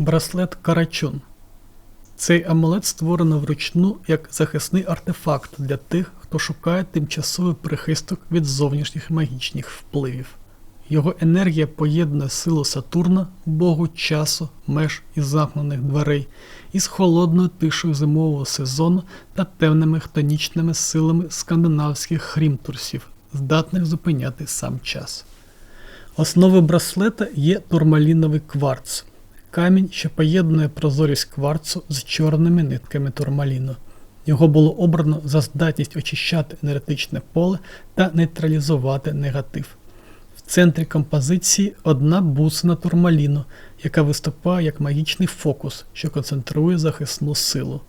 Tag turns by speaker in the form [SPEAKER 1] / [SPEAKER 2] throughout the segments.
[SPEAKER 1] Браслет Карачун. Цей амулет створено вручну як захисний артефакт для тих, хто шукає тимчасовий прихисток від зовнішніх магічних впливів. Його енергія поєднує силу Сатурна, богу часу, меж і замкнених дверей, із холодною тишою зимового сезону та темними хтонічними силами скандинавських хрімтурсів, здатних зупиняти сам час. Основою браслета є турмаліновий кварц, камінь, що поєднує прозорість кварцу з чорними нитками турмаліну. Його було обрано за здатність очищати енергетичне поле та нейтралізувати негатив. В центрі композиції одна бусина турмаліну, яка виступає як магічний фокус, що концентрує захисну силу.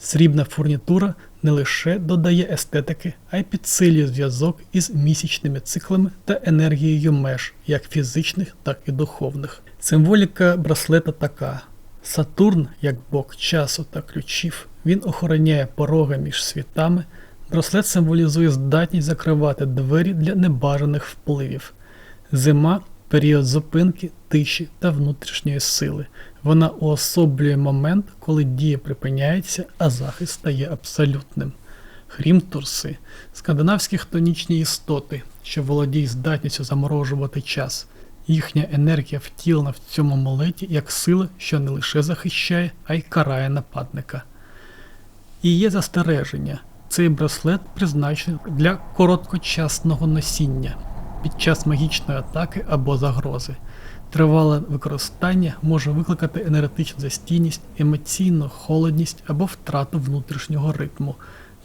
[SPEAKER 1] Срібна фурнітура не лише додає естетики, а й підсилює зв'язок із місячними циклами та енергією меж, як фізичних, так і духовних. Символіка браслета така: Сатурн, як бог часу та ключів, він охороняє пороги між світами. Браслет символізує здатність закривати двері для небажаних впливів. Зима період зупинки, тиші та внутрішньої сили. Вона уособлює момент, коли дія припиняється, а захист стає абсолютним. Хрімтурси скандинавські хтонічні істоти, що володіють здатністю заморожувати час. Їхня енергія втілена в цьому амулеті як сила, що не лише захищає, а й карає нападника. І є застереження. Цей браслет призначений для короткочасного носіння під час магічної атаки або загрози. Тривале використання може викликати енергетичну застійність, емоційну холодність або втрату внутрішнього ритму.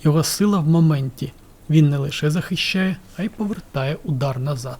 [SPEAKER 1] Його сила в моменті. Він не лише захищає, а й повертає удар назад.